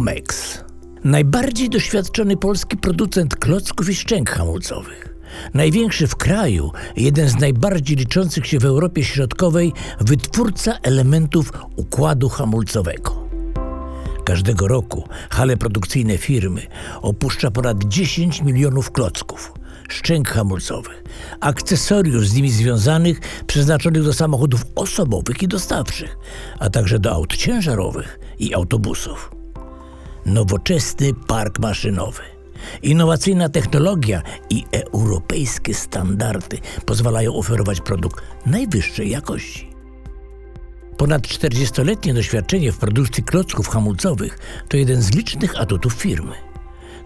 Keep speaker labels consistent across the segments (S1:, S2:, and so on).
S1: Tomex. Najbardziej doświadczony polski producent klocków i szczęk hamulcowych. Największy w kraju, jeden z najbardziej liczących się w Europie Środkowej, wytwórca elementów układu hamulcowego. Każdego roku hale produkcyjne firmy opuszcza ponad 10 milionów klocków, szczęk hamulcowych, akcesoriów z nimi związanych przeznaczonych do samochodów osobowych i dostawczych, a także do aut ciężarowych i autobusów. Nowoczesny park maszynowy. Innowacyjna technologia i europejskie standardy pozwalają oferować produkt najwyższej jakości. Ponad 40-letnie doświadczenie w produkcji klocków hamulcowych to jeden z licznych atutów firmy.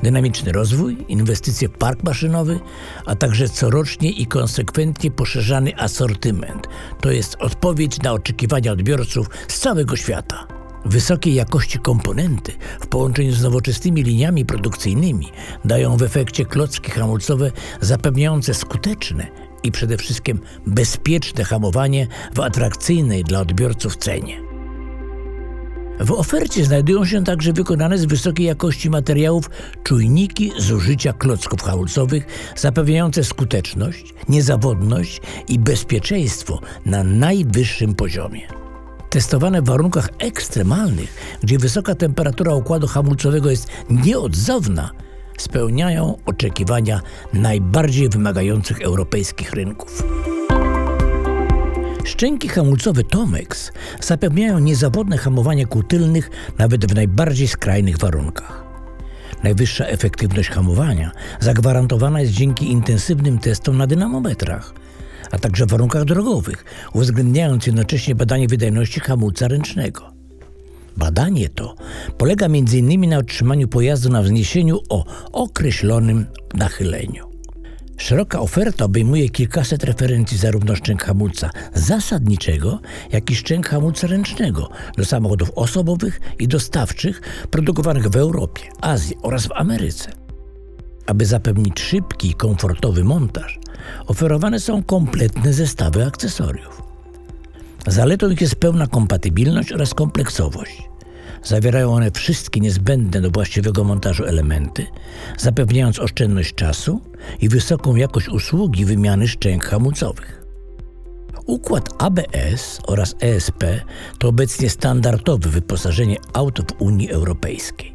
S1: Dynamiczny rozwój, inwestycje w park maszynowy, a także corocznie i konsekwentnie poszerzany asortyment to jest odpowiedź na oczekiwania odbiorców z całego świata. Wysokiej jakości komponenty w połączeniu z nowoczesnymi liniami produkcyjnymi dają w efekcie klocki hamulcowe zapewniające skuteczne i przede wszystkim bezpieczne hamowanie w atrakcyjnej dla odbiorców cenie. W ofercie znajdują się także wykonane z wysokiej jakości materiałów czujniki zużycia klocków hamulcowych zapewniające skuteczność, niezawodność i bezpieczeństwo na najwyższym poziomie. Testowane w warunkach ekstremalnych, gdzie wysoka temperatura układu hamulcowego jest nieodzowna, spełniają oczekiwania najbardziej wymagających europejskich rynków. Szczęki hamulcowe Tomex zapewniają niezawodne hamowanie kół tylnych nawet w najbardziej skrajnych warunkach. Najwyższa efektywność hamowania zagwarantowana jest dzięki intensywnym testom na dynamometrach, a także warunkach drogowych, uwzględniając jednocześnie badanie wydajności hamulca ręcznego. Badanie to polega m.in. na utrzymaniu pojazdu na wzniesieniu o określonym nachyleniu. Szeroka oferta obejmuje kilkaset referencji zarówno szczęk hamulca zasadniczego, jak i szczęk hamulca ręcznego do samochodów osobowych i dostawczych produkowanych w Europie, Azji oraz w Ameryce. Aby zapewnić szybki i komfortowy montaż, oferowane są kompletne zestawy akcesoriów. Zaletą ich jest pełna kompatybilność oraz kompleksowość. Zawierają one wszystkie niezbędne do właściwego montażu elementy, zapewniając oszczędność czasu i wysoką jakość usługi wymiany szczęk hamulcowych. Układ ABS oraz ESP to obecnie standardowe wyposażenie aut w Unii Europejskiej.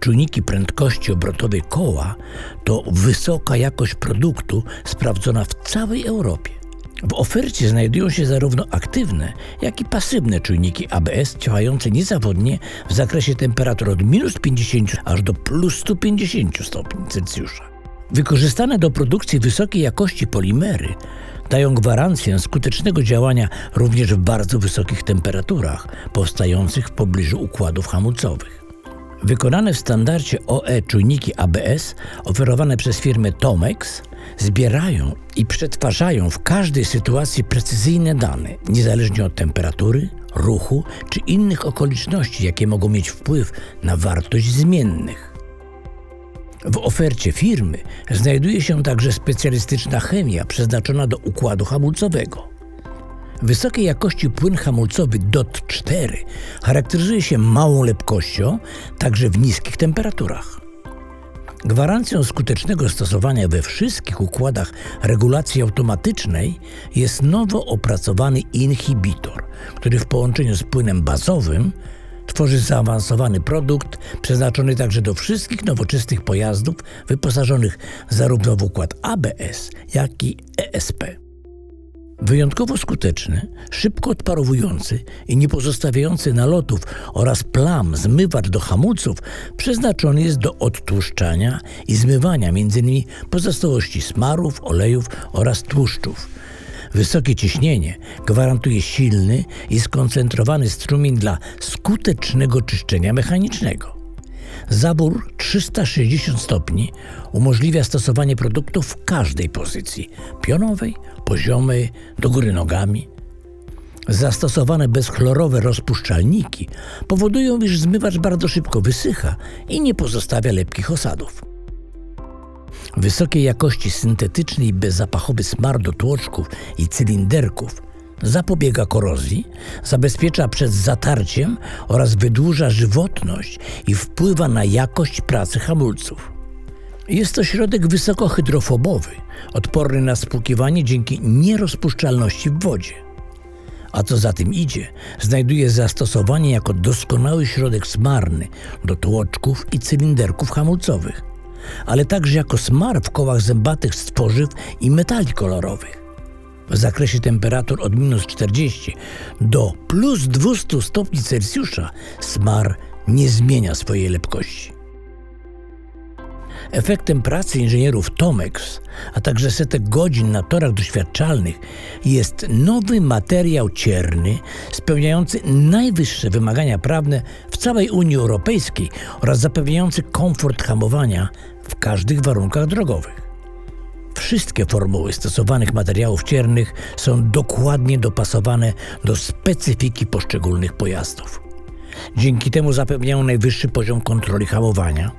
S1: Czujniki prędkości obrotowej koła to wysoka jakość produktu sprawdzona w całej Europie. W ofercie znajdują się zarówno aktywne, jak i pasywne czujniki ABS działające niezawodnie w zakresie temperatur od minus 50 aż do plus 150 stopni Celsjusza. Wykorzystane do produkcji wysokiej jakości polimery dają gwarancję skutecznego działania również w bardzo wysokich temperaturach powstających w pobliżu układów hamulcowych. Wykonane w standardzie OE czujniki ABS oferowane przez firmę Tomex zbierają i przetwarzają w każdej sytuacji precyzyjne dane, niezależnie od temperatury, ruchu czy innych okoliczności, jakie mogą mieć wpływ na wartość zmiennych. W ofercie firmy znajduje się także specjalistyczna chemia przeznaczona do układu hamulcowego. Wysokiej jakości płyn hamulcowy DOT4 charakteryzuje się małą lepkością, także w niskich temperaturach. Gwarancją skutecznego stosowania we wszystkich układach regulacji automatycznej jest nowo opracowany inhibitor, który w połączeniu z płynem bazowym tworzy zaawansowany produkt przeznaczony także do wszystkich nowoczesnych pojazdów wyposażonych zarówno w układ ABS, jak i ESP. Wyjątkowo skuteczny, szybko odparowujący i nie pozostawiający nalotów oraz plam zmywacz do hamulców przeznaczony jest do odtłuszczania i zmywania m.in. pozostałości smarów, olejów oraz tłuszczów. Wysokie ciśnienie gwarantuje silny i skoncentrowany strumień dla skutecznego czyszczenia mechanicznego. Zabór 360 stopni umożliwia stosowanie produktu w każdej pozycji pionowej, poziomej, do góry nogami. Zastosowane bezchlorowe rozpuszczalniki powodują, iż zmywacz bardzo szybko wysycha i nie pozostawia lepkich osadów. Wysokiej jakości syntetyczny i bezzapachowy smar do tłoczków i cylinderków zapobiega korozji, zabezpiecza przed zatarciem oraz wydłuża żywotność i wpływa na jakość pracy hamulców. Jest to środek wysokohydrofobowy, odporny na spłukiwanie dzięki nierozpuszczalności w wodzie. A co za tym idzie, znajduje zastosowanie jako doskonały środek smarny do tłoczków i cylinderków hamulcowych, ale także jako smar w kołach zębatych z tworzyw i metali kolorowych. W zakresie temperatur od minus 40 do plus 200 stopni Celsjusza smar nie zmienia swojej lepkości. Efektem pracy inżynierów Tomex, a także setek godzin na torach doświadczalnych jest nowy materiał cierny spełniający najwyższe wymagania prawne w całej Unii Europejskiej oraz zapewniający komfort hamowania w każdych warunkach drogowych. Wszystkie formuły stosowanych materiałów ciernych są dokładnie dopasowane do specyfiki poszczególnych pojazdów. Dzięki temu zapewniają najwyższy poziom kontroli hamowania,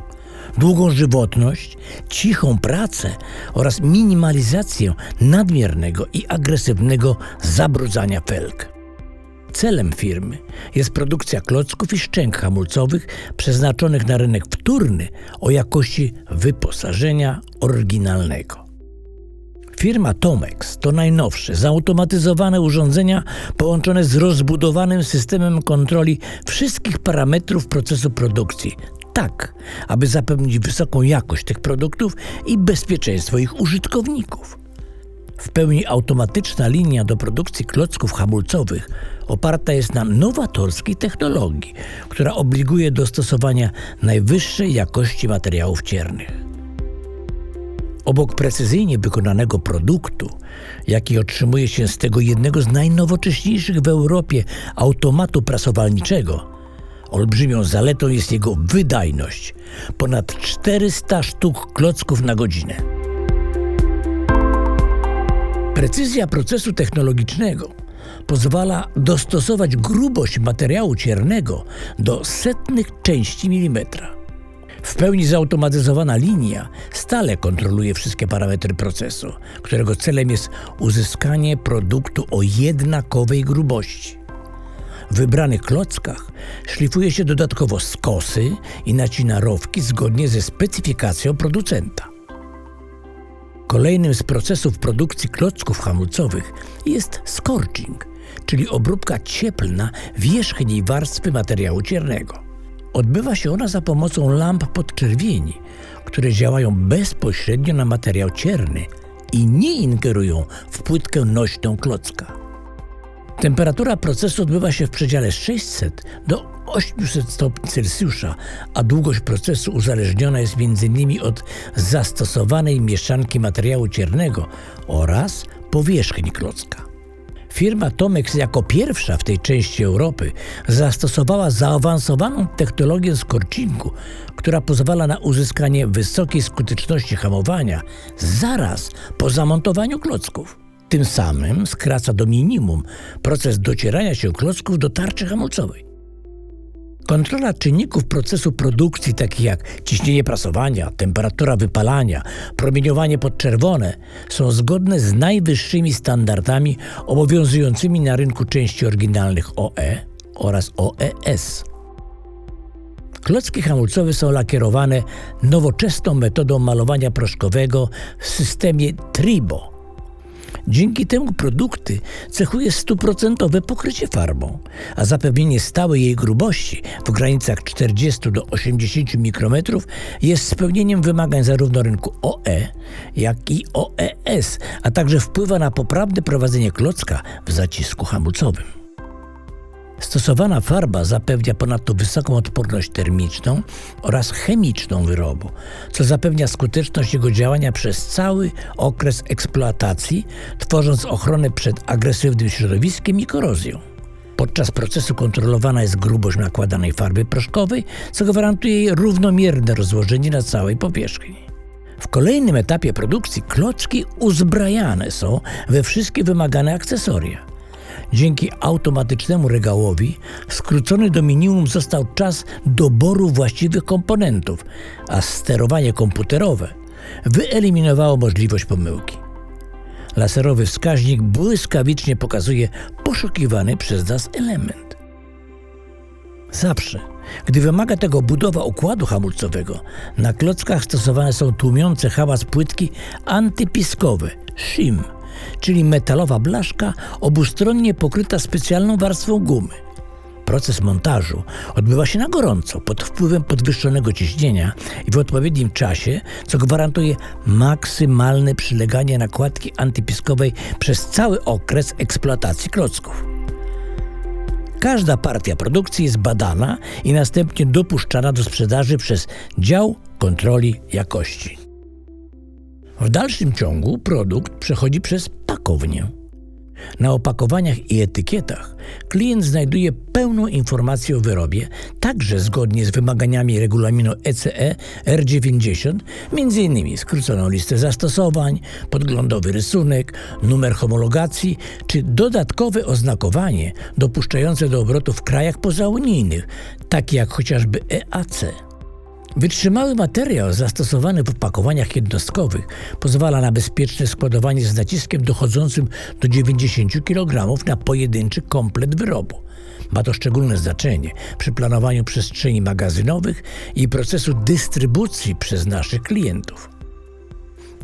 S1: długą żywotność, cichą pracę oraz minimalizację nadmiernego i agresywnego zabrudzania felg. Celem firmy jest produkcja klocków i szczęk hamulcowych przeznaczonych na rynek wtórny o jakości wyposażenia oryginalnego. Firma Tomex to najnowsze, zautomatyzowane urządzenia połączone z rozbudowanym systemem kontroli wszystkich parametrów procesu produkcji, tak, aby zapewnić wysoką jakość tych produktów i bezpieczeństwo ich użytkowników. W pełni automatyczna linia do produkcji klocków hamulcowych oparta jest na nowatorskiej technologii, która obliguje do stosowania najwyższej jakości materiałów ciernych. Obok precyzyjnie wykonanego produktu, jaki otrzymuje się z tego jednego z najnowocześniejszych w Europie automatu prasowalniczego, olbrzymią zaletą jest jego wydajność ponad 400 sztuk klocków na godzinę. Precyzja procesu technologicznego pozwala dostosować grubość materiału ciernego do setnych części milimetra. W pełni zautomatyzowana linia stale kontroluje wszystkie parametry procesu, którego celem jest uzyskanie produktu o jednakowej grubości. W wybranych klockach szlifuje się dodatkowo skosy i nacina rowki zgodnie ze specyfikacją producenta. Kolejnym z procesów produkcji klocków hamulcowych jest scorching, czyli obróbka cieplna wierzchniej warstwy materiału ciernego. Odbywa się ona za pomocą lamp podczerwieni, które działają bezpośrednio na materiał cierny i nie ingerują w płytkę nośną klocka. Temperatura procesu odbywa się w przedziale 600 do 800 stopni Celsjusza, a długość procesu uzależniona jest m.in. od zastosowanej mieszanki materiału ciernego oraz powierzchni klocka. Firma Tomex jako pierwsza w tej części Europy zastosowała zaawansowaną technologię skorcingu, która pozwala na uzyskanie wysokiej skuteczności hamowania zaraz po zamontowaniu klocków. Tym samym skraca do minimum proces docierania się klocków do tarczy hamulcowej. Kontrola czynników procesu produkcji, takich jak ciśnienie prasowania, temperatura wypalania, promieniowanie podczerwone, są zgodne z najwyższymi standardami obowiązującymi na rynku części oryginalnych OE oraz OES. Klocki hamulcowe są lakierowane nowoczesną metodą malowania proszkowego w systemie Tribo – Dzięki temu produkty cechuje stuprocentowe pokrycie farbą, a zapewnienie stałej jej grubości w granicach 40 do 80 mikrometrów jest spełnieniem wymagań zarówno rynku OE, jak i OES, a także wpływa na poprawne prowadzenie klocka w zacisku hamulcowym. Stosowana farba zapewnia ponadto wysoką odporność termiczną oraz chemiczną wyrobu, co zapewnia skuteczność jego działania przez cały okres eksploatacji, tworząc ochronę przed agresywnym środowiskiem i korozją. Podczas procesu kontrolowana jest grubość nakładanej farby proszkowej, co gwarantuje jej równomierne rozłożenie na całej powierzchni. W kolejnym etapie produkcji klocki uzbrajane są we wszystkie wymagane akcesoria. Dzięki automatycznemu regałowi skrócony do minimum został czas doboru właściwych komponentów, a sterowanie komputerowe wyeliminowało możliwość pomyłki. Laserowy wskaźnik błyskawicznie pokazuje poszukiwany przez nas element. Zawsze, gdy wymaga tego budowa układu hamulcowego, na klockach stosowane są tłumiące hałas płytki antypiskowe SHIM, czyli metalowa blaszka obustronnie pokryta specjalną warstwą gumy. Proces montażu odbywa się na gorąco, pod wpływem podwyższonego ciśnienia i w odpowiednim czasie, co gwarantuje maksymalne przyleganie nakładki antypiskowej przez cały okres eksploatacji klocków. Każda partia produkcji jest badana i następnie dopuszczana do sprzedaży przez dział kontroli jakości. W dalszym ciągu produkt przechodzi przez pakownię. Na opakowaniach i etykietach klient znajduje pełną informację o wyrobie, także zgodnie z wymaganiami regulaminu ECE R90, m.in. skróconą listę zastosowań, podglądowy rysunek, numer homologacji czy dodatkowe oznakowanie dopuszczające do obrotu w krajach pozaunijnych, takie jak chociażby EAC. Wytrzymały materiał zastosowany w opakowaniach jednostkowych pozwala na bezpieczne składowanie z naciskiem dochodzącym do 90 kg na pojedynczy komplet wyrobu. Ma to szczególne znaczenie przy planowaniu przestrzeni magazynowych i procesu dystrybucji przez naszych klientów.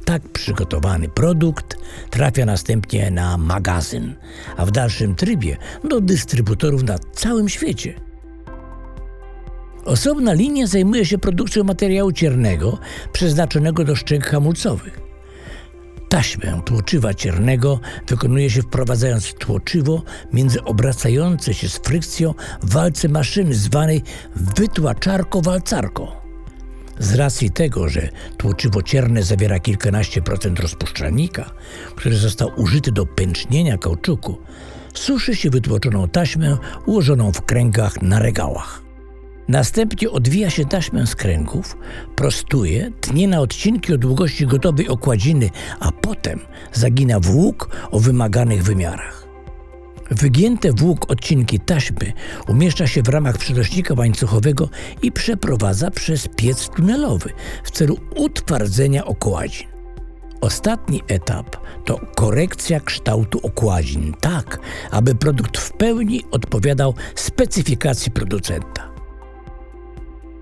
S1: Tak przygotowany produkt trafia następnie na magazyn, a w dalszym trybie do dystrybutorów na całym świecie. Osobna linia zajmuje się produkcją materiału ciernego przeznaczonego do szczęk hamulcowych. Taśmę tłoczywa ciernego wykonuje się wprowadzając tłoczywo między obracające się z frykcją walce maszyny zwanej wytłaczarko-walcarką. Z racji tego, że tłoczywo cierne zawiera kilkanaście procent rozpuszczalnika, który został użyty do pęcznienia kauczuku, suszy się wytłoczoną taśmę ułożoną w kręgach na regałach. Następnie odwija się taśmę z kręgów, prostuje, tnie na odcinki o długości gotowej okładziny, a potem zagina włók o wymaganych wymiarach. Wygięte włók odcinki taśmy umieszcza się w ramach przenośnika łańcuchowego i przeprowadza przez piec tunelowy w celu utwardzenia okładzin. Ostatni etap to korekcja kształtu okładzin, tak aby produkt w pełni odpowiadał specyfikacji producenta.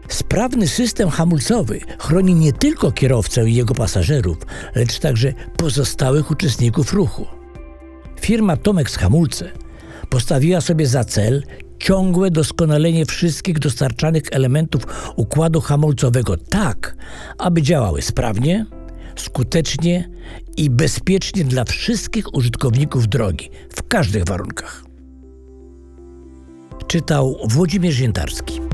S1: Sprawny system hamulcowy chroni nie tylko kierowcę i jego pasażerów, lecz także pozostałych uczestników ruchu. Firma Tomex Hamulce postawiła sobie za cel ciągłe doskonalenie wszystkich dostarczanych elementów układu hamulcowego tak, aby działały sprawnie, skutecznie i bezpiecznie dla wszystkich użytkowników drogi w każdych warunkach. Czytał Włodzimierz Jętarski.